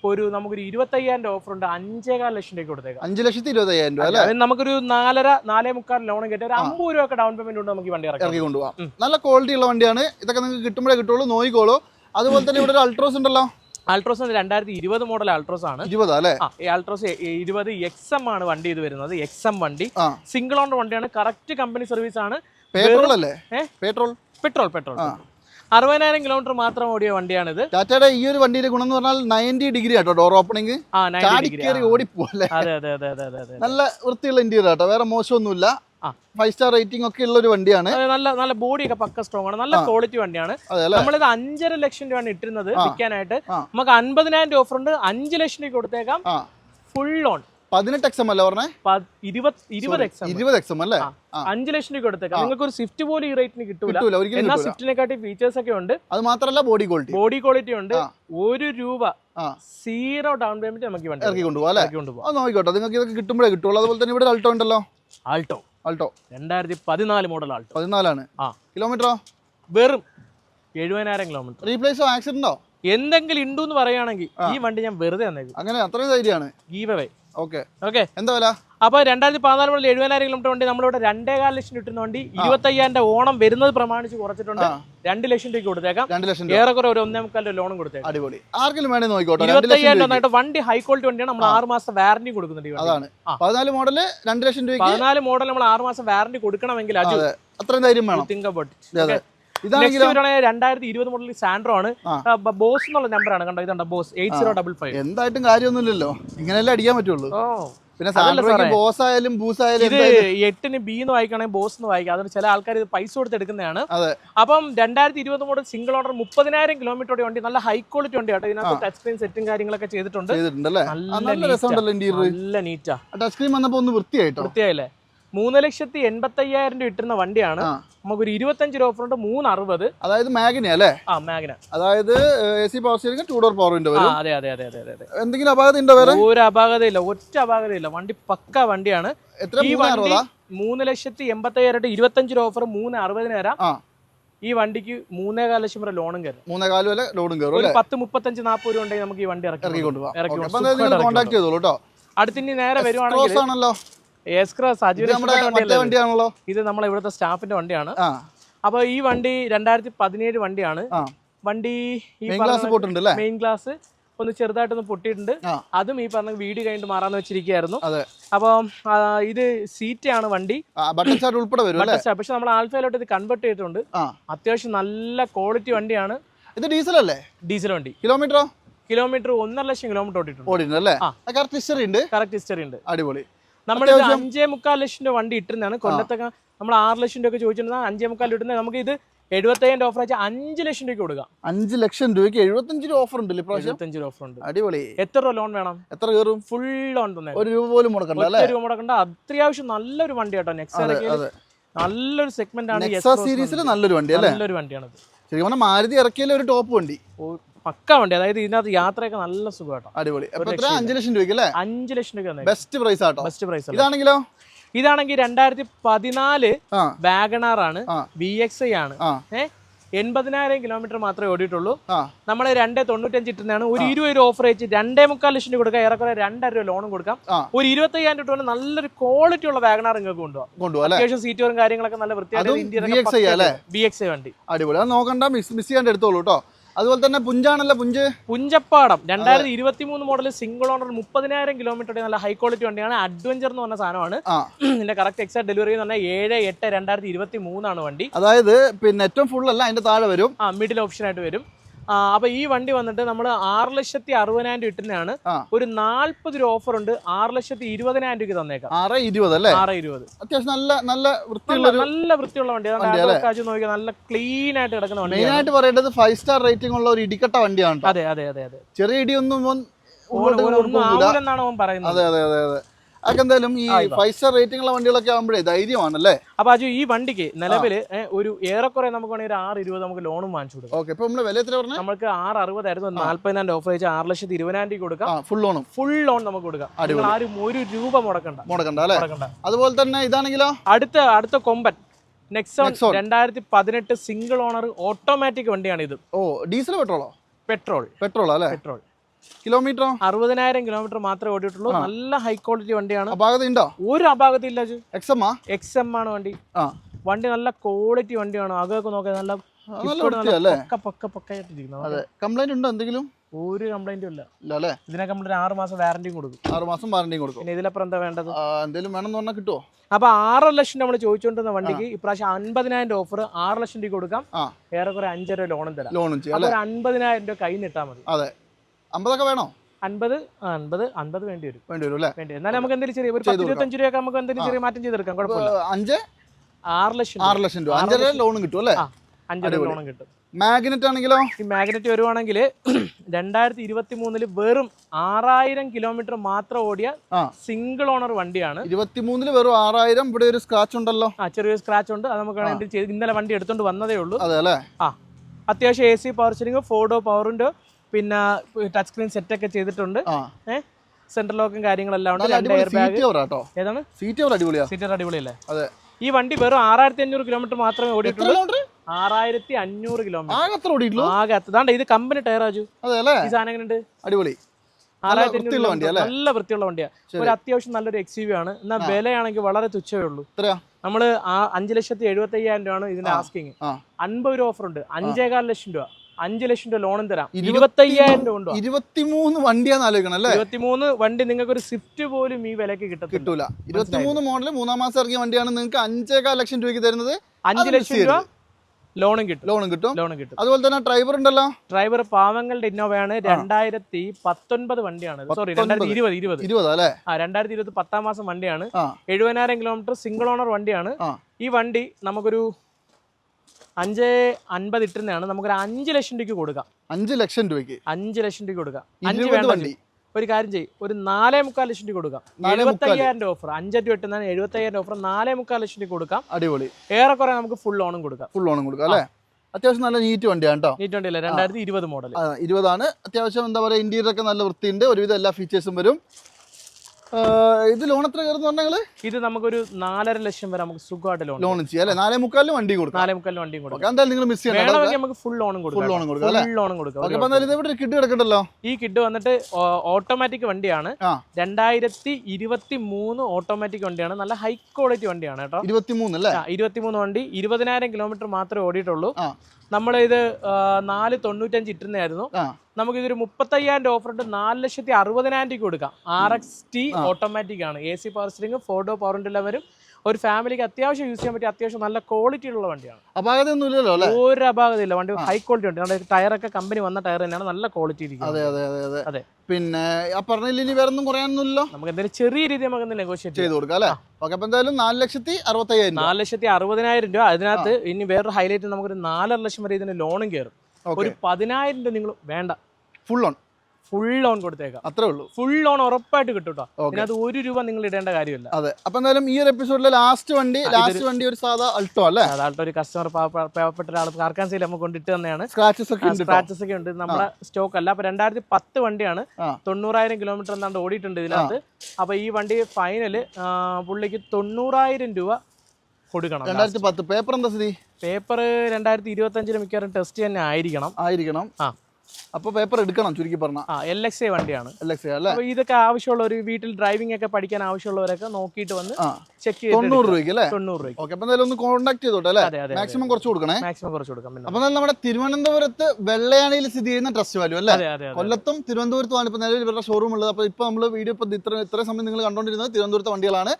ഒരു നമുക്കൊരു ഇരുപത്തയ്യായിരം രൂപ ഓഫർ ഉണ്ട്. അഞ്ചേകാൽ ലക്ഷം രൂപ കൊടുത്തേക്കാം. അഞ്ച് ലക്ഷത്തി ഇരുപത്തയ്യായിരം രൂപ അല്ലേ? നമുക്കൊരു നാലര നാലേ മുക്കാൽ ലോൺ കിട്ടിയ ഒരു അമ്പത് രൂപ ഡൗൺ പേയ്മെന്റ് ഉണ്ട് നമുക്ക് ഈ വണ്ടി ഇറക്കാം. കൊണ്ടുപോകാം നല്ല ക്വാളിറ്റി ഉള്ള വണ്ടിയാണ്. ഇതൊക്കെ നിങ്ങൾക്ക് കിട്ടുമ്പോഴേ കിട്ടുള്ളൂ നോയിക്കോളൂ അതുപോലെ തന്നെ ഇവിടെ ഒരു അൾട്രോസ് ഉണ്ടല്ലോ. അൾട്രോസ് രണ്ടായിരത്തി ഇരുപത് മോഡൽ അൾട്രോസ് ആണ്. അൾട്രോസ് ഇരുപത് എക്സ് എം ആണ് വണ്ടി ഇത് വരുന്നത്. എക്സ് എം വണ്ടി. സിംഗിൾ ഓൺ വണ്ടിയാണ്. കറക്റ്റ് കമ്പനി സർവീസ് ആണ്. പെട്രോൾ അല്ലേ? പെട്രോൾ പെട്രോൾ പെട്രോൾ അറുപതിനായിരം കിലോമീറ്റർ മാത്രം ഓടിയ വണ്ടിയാണിത്. ടാറ്റയുടെ ഈ ഒരു വണ്ടിയുടെ ഗുണം എന്ന് പറഞ്ഞാൽ ninety degree auto door opening ആ നയന്റി ചാടി ഡിഗ്രി കയറി അതെ അതെ അതെ അതെ അതെ അതെ. നല്ല വൃത്തിയുള്ള ഇന്റീരിയർ ആട്ടോ. വേറെ മോശമൊന്നുമില്ല. ഫൈവ് സ്റ്റാർ റേറ്റിംഗ് ഒക്കെ ഉള്ള ഒരു വണ്ടിയാണ്. നല്ല നല്ല ബോഡി ഒക്കെ പക്ക സ്ട്രോങ് ആണ്. നല്ല ക്വാളിറ്റി വണ്ടിയാണ്. നമ്മളിത് അഞ്ചര ലക്ഷം രൂപയാണ് ഇട്ടിരുന്നത് വിൽക്കാനായിട്ട്. നമുക്ക് അൻപതിനായിരം രൂപ ഓഫർ ഉണ്ട്. അഞ്ച് ലക്ഷം രൂപ കൊടുത്തേക്കാം. ഫുൾ ലോൺ പതിനെട്ട് എക്സ് അല്ലേ പറഞ്ഞേ? ഇരുപത് എക്സ് ഇരുപത് എക്സ് അല്ലേ? അഞ്ച് ലക്ഷം രൂപ കൊടുത്തേക്കാം. നിങ്ങൾക്ക് ഒരു സ്വിഫ്റ്റ് പോലും ഈ റേറ്റിന് കിട്ടൂല. എന്നാൽ സ്വിഫ്റ്റിനെക്കാട്ടി ഫീച്ചേഴ്സ് ഒക്കെ ഉണ്ട്. അത് മാത്രമല്ല ബോഡി ക്വാളിറ്റി ബോഡി ക്വാളിറ്റി ഉണ്ട്. ഒരു രൂപ സീറോ ഡൗൺ പേയ്മെന്റ് നമുക്ക് ഇറക്കി കൊണ്ടുപോകാം അല്ലേ? അത് നോക്കിക്കോട്ടെ. നിങ്ങൾക്ക് ഇതൊക്കെ കിട്ടുമ്പോഴേ കിട്ടുള്ളൂ. അതുപോലെ തന്നെ ഇവിടെ ആൾട്ടോ ഉണ്ടല്ലോ. ആൾട്ടോ ആൾട്ടോ രണ്ടായിരത്തി പതിനാല് മോഡൽ ആൾട്ടോ പതിനാലാണ് കിലോമീറ്ററോ വെറും എഴുപതിനായിരം കിലോമീറ്റർ റീപ്ലേസോ ആക്സിഡന്റോ എന്തെങ്കിലും ഉണ്ടോ എന്ന് പറയുകയാണെങ്കിൽ ഈ വണ്ടി ഞാൻ വെറുതെ തന്നേക്കും. അങ്ങനെ അത്രയും ധൈര്യമാണ്. Give away okay. ഓക്കെ. എന്താ വില? അപ്പൊ രണ്ടായിരത്തി പതിനാല് മുതൽ എഴുപതിനായിരം കിലോമീറ്റർ വണ്ടി നമ്മളിവിടെ രണ്ടേകാൽ ലക്ഷം കിട്ടുന്ന വണ്ടി ഇരുപത്തയ്യായിരം ഓണം വരുന്നത് പ്രമാണിച്ച് കുറച്ചിട്ടുണ്ട്. രണ്ട് ലക്ഷം രൂപയ്ക്ക് കൊടുത്തേക്കാം. രണ്ട് ലക്ഷം ഏറെക്കുറെ ഒരു ഒന്നേ മുക്കാലിന്റെ ലോണും കൊടുത്തേക്കാം. അടിപൊളി. ആർക്കെങ്കിലും വേണേ നോക്കിക്കോട്ടെ. രണ്ട് ഇരുപത്തയ്യായിരം രൂപയ്ക്ക്. വണ്ടി ഹൈ ക്വാളിറ്റി വണ്ടിയാണ്. നമ്മൾ ആറ് മാസം വാറന്റി കൊടുക്കുന്നുണ്ട് അതാണ്. പതിനാല് മോഡൽ രണ്ട് ലക്ഷം രൂപ പതിനാല് മോഡൽ നമ്മൾ ആറ് മാസം വാറന്റി കൊടുക്കണമെങ്കിൽ അത് അതെ. അത്രയും ധൈര്യം വേണം. തിങ്ക് അബൌട്ട് രണ്ടായിരത്തി ഇരുപത് മോഡൽ സാൻഡ്രോ ആണ്. ബോസ് എന്നുള്ള നമ്പറാണ് കണ്ടോ? ഇതുണ്ട്? Boss. Eight zero double five. എന്തായിട്ടും കാര്യമൊന്നുമില്ലല്ലോ. ഇങ്ങനെയല്ലേ അടിക്കാൻ പറ്റുള്ളൂ. പിന്നെ ബോസ് ആയാലും ബൂസ് ആയാലും ഇത് എട്ടിന് ബി എന്ന് വായിക്കുകയാണെങ്കിൽ ബോസ് എന്ന് വായിക്കാം. അതുകൊണ്ട് ചില ആൾക്കാർ ഇത് പൈസ കൊടുത്ത് എടുക്കുന്നതാണ്. അപ്പം രണ്ടായിരത്തി ഇരുപത് മോഡൽ സിംഗിൾ ഓർഡർ മുപ്പതിനായിരം കിലോമീറ്റർ വണ്ടി നല്ല ഹൈ ക്വാളിറ്റി വണ്ടി കേട്ടോ. ഇതിനകത്ത് ടച്ച് സ്ക്രീൻ സെറ്റും കാര്യങ്ങളൊക്കെ ചെയ്തിട്ടുണ്ട്. നല്ല നീറ്റാ ടച്ച് സ്ക്രീൻ വന്നപ്പോ ഒന്ന് വൃത്തിയായിട്ടോ? വൃത്തിയായില്ലേ? മൂന്ന് ലക്ഷത്തി എൺപത്തി അയ്യായിരം രൂപ ഇട്ടിരുന്ന വണ്ടിയാണ്. നമുക്ക് നമുക്കൊരു ഇരുപത്തഞ്ച് രൂപ ഓഫർ ഉണ്ട്. മൂന്ന് അറുപത് അതായത് മാഗ്ന അല്ലേ? ആ മാഗ്ന. അതായത് A C power steering two door power window അതെ അതെ അതെ അതെ അതെ. എന്തെങ്കിലും അപാകത ഉണ്ടോ വേറെ? ഒരു അപാകതയില്ല ഒറ്റ അപാകതയില്ല. വണ്ടി പക്ക വണ്ടിയാണ്. ഈ മൂന്ന് വണ്ടി മൂന്ന് ലക്ഷത്തി എൺപത്തി അയ്യായിരം ഇരുപത്തഞ്ച് രൂപ ഓഫർ മൂന്ന് അറുപതിന് തരാം. ഈ വണ്ടിക്ക് മൂന്നേകാൽ ലക്ഷം വരെ ലോണും കയറും. മൂന്നേ കാൽ വരെ ലോണും കയറും ഒരു പത്ത് മുപ്പത്തഞ്ച് നാൽപ്പത് രൂപ ഉണ്ടെങ്കിൽ നമുക്ക് ഈ വണ്ടി ഇറക്കി കൊണ്ടുപോകാം. അടുത്തിനി നേരെ വരുവാണെങ്കിൽ വണ്ടിയാണല്ലോ. ഇത് നമ്മളെ ഇവിടുത്തെ സ്റ്റാഫിന്റെ വണ്ടിയാണ്. അപ്പൊ ഈ വണ്ടി രണ്ടായിരത്തി പതിനേഴ് വണ്ടിയാണ് വണ്ടി ഈ മെയിൻ ഗ്ലാസ് ഒന്ന് ചെറുതായിട്ടൊന്ന് പൊട്ടിയിട്ടുണ്ട്. അതും ഈ പറഞ്ഞ വീട് കഴിഞ്ഞിട്ട് മാറാന്ന് വെച്ചിരിക്കുകയായിരുന്നു. അതെ. അപ്പം സീറ്റ് ഇത് സീറ്റാണ് വണ്ടി. ഉൾപ്പെടെ വരും അല്ലേ? പക്ഷെ നമ്മൾ ആൽഫയിലോട്ട് ഇത് കൺവെർട്ട് ചെയ്തിട്ടുണ്ട്. അത്യാവശ്യം നല്ല ക്വാളിറ്റി വണ്ടിയാണ്. ഇത് ഡീസൽ അല്ലേ ഡീസൽ വണ്ടി. കിലോമീറ്ററോ? കിലോമീറ്റർ ഒന്നര ലക്ഷം കിലോമീറ്റർ ഓടിയിട്ടുണ്ട്. ഓടിയിട്ടുണ്ട് അല്ലേ. കറക്റ്റ് ഹിസ്റ്ററി ഉണ്ട്. കറക്റ്റ് ഹിസ്റ്ററി ഉണ്ട്. അടിപൊളി. നമ്മൾ അഞ്ചേ മുക്കാൽ ലക്ഷം രൂപ വണ്ടി ഇട്ടിരുന്നതാണ്. കൊല്ലത്തൊക്കെ നമ്മൾ ആറ് ലക്ഷം രൂപ ചോദിച്ചിരുന്ന അഞ്ചേ മുക്കാൽ ഇട്ടുന്ന നമുക്ക് ഇത് എഴുപത്തയ്യായിരം ഓഫർ വെച്ചാൽ അഞ്ച് ലക്ഷം രൂപയ്ക്ക് കൊടുക്കാം. അഞ്ച് ലക്ഷം രൂപയ്ക്ക് എഴുപത്തഞ്ച് രൂപ ഓഫർ ഉണ്ട് എഴുപത്തഞ്ച് രൂപ ഓഫർ ഉണ്ട്. അടിപൊളി. എത്ര രൂപ ലോൺ വേണം? എത്ര കയറും? ഫുൾ ലോൺ തന്നെ ഒരു രൂപ പോലും മുടക്കണ്ട അല്ലേ? രൂപ മുടക്കണ്ട. അത്യാവശ്യം നല്ലൊരു വണ്ടി കേട്ടോ. അതെ നല്ലൊരു സെഗ്മെന്റ് ആണ് സീരീസിൽ നല്ലൊരു വണ്ടി അല്ലേ? നല്ലൊരു വണ്ടിയാണ് ശരിക്കും പറഞ്ഞാൽ മാരുതി ഇറക്കിയാലും ഒരു ടോപ്പ് വണ്ടി. പക്ക വണ്ടി. അതായത് ഇതിനകത്ത് യാത്രയൊക്കെ നല്ല സുഖമാട്ടോ അടിപൊളി. അഞ്ചു ലക്ഷം രൂപയ്ക്ക് അല്ലേ? അഞ്ച് ലക്ഷം രൂപ best price auto. Best price ഇതാണെങ്കിലോ? ഇതാണെങ്കിൽ രണ്ടായിരത്തി പതിനാല് വാഗണാർ ആണ് ബി വി എക്സ് ഐ ആണ് ഏഹ് എൺപതിനായിരം കിലോമീറ്റർ മാത്രമേ ഓടിയിട്ടുള്ളൂ. നമ്മൾ രണ്ടേ തൊണ്ണൂറ്റഞ്ച് ഇട്ടുന്നതാണ് ഒരു ഇരുപത് രൂപ ഓഫർ വെച്ച് രണ്ടേ മുക്കാൽ ലക്ഷം രൂപ കൊടുക്കാം. ഏറെക്കുറെ രണ്ടര രൂപ ലോണും കൊടുക്കാം. ഒരു ഇരുപത്തി അയ്യായിരം രൂപ നല്ലൊരു ക്വാളിറ്റി ഉള്ള വാഗണാർ നിങ്ങൾക്ക് കൊണ്ടുപോകാം അത്യാവശ്യം സീറ്റുകളും കാര്യങ്ങളൊക്കെ നല്ല വൃത്തിയായിട്ട് VXI അല്ലേ? ബി എക്സ് ഐ വണ്ടി. അടിപൊളി. അത് നോക്കണ്ട മിസ് മിസ് ചെയ്യാണ്ട് എടുത്തോളൂ കേട്ടോ അതുപോലെ തന്നെ പുഞ്ചാണല്ലോ പുഞ്ച്. പുഞ്ചപ്പാടം. രണ്ടായിരത്തി ഇരുപത്തി മൂന്ന് മോഡൽ സിംഗിൾ ഓണർ മുപ്പതിനായിരം കിലോമീറ്റർ നല്ല ഹൈ ക്വാളിറ്റി വണ്ടിയാണ്. അഡ്വഞ്ചർ എന്ന് പറഞ്ഞ സാധനമാണ്. ഇതിന്റെ കറക്റ്റ് എക്സാക്ട് ഡെലിവറി എന്ന് പറഞ്ഞാൽ ഏഴ് എട്ട് രണ്ടായിരത്തി ഇരുപത്തി മൂന്നാണ് വണ്ടി. അതായത് പിന്നെ ഏറ്റവും ഫുൾ അല്ല അതിന്റെ താഴെ വരും. ആ മിഡിൽ ഓപ്ഷൻ ആയിട്ട് വരും. അപ്പൊ ഈ വണ്ടി വന്നിട്ട് നമ്മൾ ആറ് ലക്ഷത്തി അറുപതിനായിരം രൂപ ഇട്ടുന്നതാണ് ഒരു നാല്പത് രൂപ ഓഫർ ഉണ്ട്. ആറ് ലക്ഷത്തി ഇരുപതിനായിരം രൂപയ്ക്ക് തന്നേക്കാം. ആറ് ഇരുപത് അല്ലേ? ആറ് ഇരുപത്. അത്യാവശ്യം നല്ല നല്ല വൃത്തിയുള്ള നല്ല വൃത്തിയുള്ള വണ്ടി നോക്കി നല്ല ക്ലീൻ ആയിട്ട് കിടക്കുന്ന വണ്ടി ആയിട്ട് പറയേണ്ടത് ഫൈവ് സ്റ്റാർ റേറ്റിംഗ് ഉള്ള ഒരു ഇടിക്കട്ട വണ്ടിയാണ്. അതെ അതെ അതെ അതെ. ചെറിയ ഇടിയൊന്നും ഒന്നും ആവില്ലെന്നാണ് അവൻ പറയുന്നത്. അതെ അതെ അതെ അതെ. അതൊക്കെ എന്തായാലും ഈ. ഫൈവ് സ്റ്റാർ റേറ്റിംഗ് ഉള്ള വണ്ടികളൊക്കെ ആകുമ്പോഴേ ധൈര്യമാണല്ലേ? അപ്പൊ അജു ഈ വണ്ടിക്ക് നിലവിൽ ഒരു ഏറെക്കുറെ നമുക്ക് വേണമെങ്കിൽ ഒരു ആറ് ഇരുപത് നമുക്ക് ലോണും വാങ്ങിച്ചു കൊടുക്കാം. ഓക്കെ ഇപ്പൊ നമ്മൾ വില എത്ര പറഞ്ഞു? നമുക്ക് ആറ് അറുപതായിരുന്നു നാല്പതിനായിരം ഓഫർ വെച്ച് ആറ് ലക്ഷത്തി ഇരുപതിനായിരം രൂപ കൊടുക്കാം. ഫുൾ ലോണും ഫുൾ ലോൺ നമുക്ക് കൊടുക്കാം. ആരും ഒരു രൂപ മുടക്കണ്ട. മുടക്കണ്ട അല്ലേ? അതുപോലെ തന്നെ ഇതാണെങ്കിലോ? അടുത്ത അടുത്ത കൊമ്പൻ നെക്സോൺ. രണ്ടായിരത്തി പതിനെട്ട് സിംഗിൾ ഓണർ ഓട്ടോമാറ്റിക് വണ്ടിയാണ് ഇത് ഓ? ഡീസൽ പെട്രോളോ പെട്രോൾ പെട്രോൾ അല്ലേ? പെട്രോൾ കിലോമീറ്ററോ? അറുപതിനായിരം കിലോമീറ്റർ മാത്രമേ ഓടിയിട്ടുള്ളൂ. നല്ല ഹൈ ക്വാളിറ്റി വണ്ടിയാണ്. അപാകത ഉണ്ടോ? ഒരു അപാകത്തില്ല എക്സ് എം ആ? എക്സ് എം ആണ് വണ്ടി. ആ. വണ്ടി നല്ല ക്വാളിറ്റി വണ്ടിയാണ്. അകമൊക്കെ നോക്കാൻ നല്ല കംപ്ലൈന്റ് ഉണ്ടോ എന്തെങ്കിലും? ഒരു കംപ്ലൈന്റും ഇല്ല. ഇല്ല ഇതിനൊക്കെ നമ്മൾ ആറ് മാസം വാറന്റിയും കൊടുക്കും. ആറ് മാസം കൊടുക്കും. പിന്നെ ഇതിലപ്പുറം എന്താ വേണ്ടത്? എന്തെങ്കിലും എന്തേലും വേണമെന്ന് പറഞ്ഞാൽ കിട്ടുമോ അപ്പൊ ആറ് ലക്ഷം നമ്മൾ ചോദിച്ചുകൊണ്ടിരുന്ന വണ്ടിക്ക് ഇപ്രാവശ്യം അൻപതിനായിരം ഓഫർ ആറ് ലക്ഷം രൂപ കൊടുക്കാം. ഏറെ ഏറെക്കുറെ അഞ്ചര ലോണും തരാം. ലോണും ചെയ്യാം അൻപതിനായിരം രൂപ കൈ നിട്ടാൽ മതി. അതെ. അമ്പതൊക്കെ വേണോ? അൻപത് അൻപത് അൻപത് വേണ്ടി വരും. വേണ്ടി വരും അല്ലേ? വേണ്ടി എന്നാലും നമുക്ക് എന്തെങ്കിലും ചെറിയ ഒരു പത്ത് ഇരുപത്തഞ്ച് രൂപയൊക്കെ നമുക്ക് എന്തെങ്കിലും ചെറിയ മാറ്റം ചെയ്തെടുക്കാം. കുഴപ്പമില്ല. അഞ്ച്? ആറ് ലക്ഷം ആറ് ലക്ഷം രൂപ. അഞ്ചര. ലോണും കിട്ടും അല്ലേ? അഞ്ചര. ലോണും കിട്ടും. മാഗ്നറ്റ് ആണെങ്കിലോ? ഈ മാഗ്നറ്റ് വരുവാണെങ്കിൽ രണ്ടായിരത്തി ഇരുപത്തി മൂന്നിൽ വെറും ആറായിരം കിലോമീറ്റർ മാത്രം ഓടിയ സിംഗിൾ ഓണർ വണ്ടിയാണ്. ഇരുപത്തിമൂന്നിൽ വെറും ആറായിരം. ഇവിടെ ഒരു സ്ക്രാച്ച് ഉണ്ടല്ലോ. ആ ചെറിയൊരു സ്ക്രാച്ച് ഉണ്ട്. അത് നമുക്ക് ഇന്നലെ വണ്ടി എടുത്തോണ്ട് വന്നതേ ഉള്ളൂ. അതെ അല്ലേ? ആ. അത്യാവശ്യം എ സി പവർ സ്റ്റിയറിംഗ് ഫോർഡോ പവറിന്റെ പിന്നെ ടച്ച് സ്ക്രീൻ സെറ്റ് ഒക്കെ ചെയ്തിട്ടുണ്ട്. സെന്റർ ഏഹ് ലോക്കും കാര്യങ്ങളെല്ലാം ഉണ്ട്. രണ്ട് എയർ ബാഗ് ഏതാണ്? സീറ്റ് അടിപൊളിയല്ലേ? അതെ. ഈ വണ്ടി വെറും ആറായിരത്തി അഞ്ഞൂറ് കിലോമീറ്റർ മാത്രമേ ഓടിയിട്ടുള്ളൂ. ആറായിരത്തി അഞ്ഞൂറ് കിലോമീറ്റർ ആകെ അതാണ്ട് ഇത് കമ്പനി അല്ലേ? ഈ സാധനം എങ്ങനെയുണ്ട്? അടിപൊളി? നല്ല വൃത്തിയുള്ള വണ്ടിയാണ് ഒരു അത്യാവശ്യം നല്ലൊരു എക്സ് ആണ്. എന്നാൽ വിലയാണെങ്കിൽ വളരെ തുച്ഛമേ ഉള്ളൂ. നമ്മൾ അഞ്ചു ലക്ഷത്തി എഴുപത്തി അയ്യായിരം രൂപയാണ് ഇതിന്റെ ആസ്കിങ് അൻപത് രൂപ ഓഫർ ഉണ്ട്. അഞ്ചേകാൽ ലക്ഷം രൂപ. അഞ്ച് ലക്ഷം രൂപ ലോണും തരാം. ഇരുപത്തി ഇരുപത്തയ്യായിരം രൂപ ഉണ്ടോ? ഇരുപത്തിമൂന്ന് വണ്ടിയാന്ന് ആലോചിക്കണം അല്ലേ? ഇരുപത്തിമൂന്ന് വണ്ടി നിങ്ങൾക്ക് ഒരു സ്വിഫ്റ്റ് പോലും ഈ വിലക്ക് കിട്ടും കിട്ടൂല. ഇരുപത്തിമൂന്ന് മോഡൽ മൂന്നാം മാസം ഇറങ്ങിയ വണ്ടിയാണ് നിങ്ങൾക്ക് അഞ്ചേകാൽ ലക്ഷം രൂപയ്ക്ക് തരുന്നത്. അഞ്ച് ലക്ഷം രൂപ ലോണും കിട്ടും. ലോണും കിട്ടും. ലോണും കിട്ടും. അതുപോലെ തന്നെ ഡ്രൈവർ ഉണ്ടല്ലോ? ഡ്രൈവർ പാവങ്ങളുടെ ഇന്നോവയാണ്. രണ്ടായിരത്തി പത്തൊൻപത് വണ്ടിയാണ്. സോറി രണ്ടായിരത്തി ഇരുപത് ഇരുപത്. ഇരുപതാ അല്ലേ? ആ രണ്ടായിരത്തി ഇരുപത് പത്താം മാസം വണ്ടിയാണ്. എഴുപതിനായിരം കിലോമീറ്റർ സിംഗിൾ ഓണർ വണ്ടിയാണ്. ഈ വണ്ടി നമുക്കൊരു അഞ്ച് അൻപത് ഇട്ടുന്നതാണ് നമുക്കൊരു അഞ്ച് ലക്ഷം രൂപയ്ക്ക് കൊടുക്കാം. അഞ്ച് ലക്ഷം രൂപയ്ക്ക്? അഞ്ച് ലക്ഷം രൂപ കൊടുക്കാം. അഞ്ച് വേണ്ട വണ്ടി. ഒരു കാര്യം ചെയ്യും. ഒരു നാലേ മുക്കാൽ ലക്ഷം രൂപ കൊടുക്കാം. നാലേ എഴുപത്തി മുക്കാൽ. അയ്യായിരം രൂപ ഓഫർ അഞ്ചു എഴുപത്തി അയ്യായിരം ഓഫർ നാലേ മുക്കാൽ ലക്ഷം രൂപ കൊടുക്കാം. അടിപൊളി. ഏറെക്കുറെ നമുക്ക് ഫുൾ ഓണും കൊടുക്കാം. ഫുൾ ഓണും കൊടുക്കാം അല്ലേ? അത്യാവശ്യം നല്ല നീറ്റ് വണ്ടിയാണ് കേട്ടോ നീറ്റ് വണ്ടിയല്ല. രണ്ടായിരത്തി ഇരുപത് മോഡൽ ഇരുപതാണ്. അത്യാവശ്യം എന്താ പറയുക ഇന്റീരിയർ ഒക്കെ നല്ല വൃത്തിയുണ്ട്. ഒരുവിധം എല്ലാ ഫീച്ചേഴ്സും വരും. ഇത് ലോൺ എത്ര കയറുന്ന പറഞ്ഞാൽ ഇത് നമുക്കൊരു നാലര ലക്ഷം വരെ നമുക്ക് സുഖമായിട്ട് ലോൺ ലോൺ ചെയ്യാം അല്ലേ? നാലേ മുക്കാലിന് വണ്ടി കൊടുക്കും. നാലേ മുക്കാലിന് വണ്ടി കൊടുക്കും. എന്തായാലും നിങ്ങൾ മിസ് ചെയ്യണം നമുക്ക് ഫുൾ ഓണും ഫുൾ ലോൺ ലോണും കൊടുക്കാം ഫുൾ ലോൺ കൊടുക്കാം. ഓക്കെ ഒരു അപ്പൊ ഇത് ഇവിടെ കിഡ് കിടക്കണ്ടല്ലോ? ഈ കിഡ് വന്നിട്ട് ഓട്ടോമാറ്റിക് വണ്ടിയാണ്. രണ്ടായിരത്തി ഇരുപത്തി മൂന്ന് ഓട്ടോമാറ്റിക് വണ്ടിയാണ്. നല്ല ഹൈ ക്വാളിറ്റി വണ്ടിയാണ് കേട്ടോ. ഇരുപത്തിമൂന്ന് അല്ലേ? ഇരുപത്തിമൂന്ന് വണ്ടി. ഇരുപതിനായിരം കിലോമീറ്റർ മാത്രമേ ഓടിയിട്ടുള്ളൂ. നമ്മളിത് നമ്മൾ ഇത് നാല് തൊണ്ണൂറ്റഞ്ച് ഇട്ടുന്നതായിരുന്നു ആ. നമുക്ക് ഇതൊരു മുപ്പത്തയ്യായിരം രൂപ ഓഫർ ഉണ്ട്. നാല് ലക്ഷത്തി അറുപതിനായിരം രൂപ കൊടുക്കാം. ആർ എക്സ് ടി ഓട്ടോമാറ്റിക് ആണ്. എ സി പവർ സ്റ്റിങ് ഫോർഡോ പവർ ഉണ്ടെല്ലാം വരും ഒരു ഫാമിലിക്ക് അത്യാവശ്യം യൂസ് ചെയ്യാൻ പറ്റിയ അത്യാവശ്യം നല്ല ക്വാളിറ്റി ഉള്ള വണ്ടിയാണ്. അപാകതയൊന്നും ഇല്ലല്ലോ അല്ലേ? ഒരു അപാകതയില്ല. വണ്ടി ഹൈ ക്വാളിറ്റി ഉണ്ട് നമ്മുടെ ടയറൊക്കെ കമ്പനി വന്ന ടയർ തന്നെയാണ് നല്ല ക്വാളിറ്റി അതെ അതെ അതെ അതെ. പിന്നെ ആ പറഞ്ഞതിൽ ഇനി വേറെ ഒന്നും കുറയാനൊന്നുമില്ലല്ലോ? നമുക്ക് എന്തെങ്കിലും ചെറിയ രീതിയിൽ നമുക്ക് നെഗോഷിയേറ്റ് ചെയ്ത് കൊടുക്കാം അല്ലേ? ഓക്കെ അപ്പൊ എന്തായാലും നാല് ലക്ഷത്തി അറുപത്തയ്യായിരം നാല് ലക്ഷത്തി അറുപതിനായിരം രൂപ. അതിനകത്ത് ഇനി വേറൊരു ഹൈലൈറ്റ് നമുക്കൊരു നാലര ലക്ഷം വരെ ഇതിന് ലോണും കയറും. ഒരു പതിനായിരം രൂപ നിങ്ങൾ വേണ്ട. ഫുൾ ഓൺ ഫുൾ ലോൺ കൊടുത്തേക്കാം. അത്രേ ഉള്ളൂ. ഫുൾ ലോൺ ഉറപ്പായിട്ട് കിട്ടും കേട്ടോ. ഇതിനകത്ത് ഒരു രൂപ നിങ്ങൾ ഇടേണ്ട കാര്യമില്ല. അതെ. അപ്പൊ എന്തായാലും ഈ ഒരു എപ്പിസോഡിലെ ലാസ്റ്റ് വണ്ടി ലാസ്റ്റ് വണ്ടി ഒരു സാധാ അൾട്ടോ അല്ലേ? അതായിട്ട് ഒരു കസ്റ്റമർ പാവപ്പെട്ട ഒരാൾ കാർക്കാൻസിയിൽ നമുക്ക് കൊണ്ടിട്ട് തന്നെയാണ്. സ്ക്രാച്ചസ് ഒക്കെ ഉണ്ട് സ്ക്രാച്ചസ് ഒക്കെ ഉണ്ട്. നമ്മുടെ സ്റ്റോക്ക് അല്ല. അപ്പൊ രണ്ടായിരത്തി പത്ത് വണ്ടിയാണ്. തൊണ്ണൂറായിരം കിലോമീറ്റർ എന്നാണ്ട് ഓടിയിട്ടുണ്ട് ഇതിനകത്ത്. അപ്പൊ ഈ വണ്ടി ഫൈനൽ പുള്ളിക്ക് തൊണ്ണൂറായിരം രൂപ കൊടുക്കണം. രണ്ടായിരത്തി പത്ത്. പേപ്പർ എന്താ സ്ഥിതി? പേപ്പർ രണ്ടായിരത്തി ഇരുപത്തി അഞ്ചിന് മിക്കവാറും ടെസ്റ്റ് തന്നെ ആയിരിക്കണം. ആയിരിക്കണം. ആ. അപ്പൊ പേപ്പർ എടുക്കണം ചുരുക്കി പറഞ്ഞ. ആ എൽ എക്സ് എ വണ്ടിയാണ്. എൽ എക്സ് അല്ലേ? അപ്പൊ ഇതൊക്കെ ആവശ്യമുള്ള ഒരു വീട്ടിൽ ഡ്രൈവിംഗ് ഒക്കെ പഠിക്കാൻ ആവശ്യമുള്ളവരൊക്കെ നോക്കിയിട്ട് വന്ന് ചെക്ക് ചെയ്ത് തൊണ്ണൂറ് രൂപയ്ക്ക് അല്ലേ? തൊണ്ണൂറ് രൂപ ഓക്കെ അപ്പൊ എന്തായാലും ഒന്ന് കോൺടാക്ട് ചെയ്തോട്ടെ അല്ലേ? മാക്സിമം കുറച്ച് കൊടുക്കണേ. മാക്സിമം കുറച്ച് കൊടുക്കാം അപ്പോൾ നമ്മുടെ തിരുവനന്തപുരത്ത് വെള്ളയാണിയിൽ സ്ഥിതി ചെയ്യുന്ന ട്രസ്റ്റ് വാല്യൂ അല്ലേ? കൊല്ലത്തും തിരുവനന്തപുരത്തുമാണ് ഇപ്പൊ നിലവിൽ ഇവരുടെ ഷോറൂം ഉള്ളത്. അപ്പൊ ഇപ്പൊ നമ്മൾ വീഡിയോ ഇപ്പൊ ഇത്ര ഇത്ര സമയം നിങ്ങൾ കണ്ടോണ്ടിരുന്നത് തിരുവനന്തപുരത്തെ വണ്ടികളാണ്.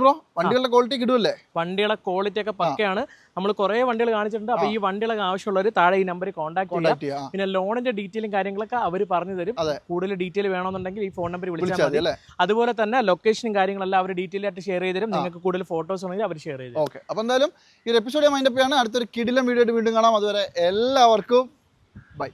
ബ്രോ വണ്ടികളുടെ ക്വാളിറ്റി കിടുമല്ലേ വണ്ടികളെ ക്വാളിറ്റി ഒക്കെ പക്കയാണ്. നമ്മൾ കുറെ വണ്ടികൾ കാണിച്ചിട്ടുണ്ട്. അപ്പൊ ഈ വണ്ടികളൊക്കെ ആവശ്യമുള്ളവർ താഴെ ഈ നമ്പറിൽ കോൺടാക്ട് ചെയ്യാം. പിന്നെ ലോണിന്റെ ഡീറ്റെയിലും കാര്യങ്ങളൊക്കെ അവർ പറഞ്ഞു തരും. കൂടുതൽ ഡീറ്റെയിൽ വേണമെന്നുണ്ടെങ്കിൽ ഈ ഫോൺ നമ്പർ വിളിച്ചാൽ മതി. അതുപോലെ തന്നെ ലൊക്കേഷനും കാര്യങ്ങളെല്ലാം അവർ ഡീറ്റെയിൽ ആയിട്ട് ഷെയർ ചെയ്ത് തരും. നിങ്ങൾക്ക് കൂടുതൽ ഫോട്ടോസ് ഉണ്ടെങ്കിൽ അവർ ഷെയർ ചെയ്തു ഓക്കെ അപ്പൊ എന്തായാലും ഈ എപ്പിസോഡ് മൈൻഡപ്പ് ആണ് അടുത്തൊരു കിടിലം വീഡിയോ ആയിട്ട് വീണ്ടും കാണാം. അതുവരെ എല്ലാവർക്കും ബൈ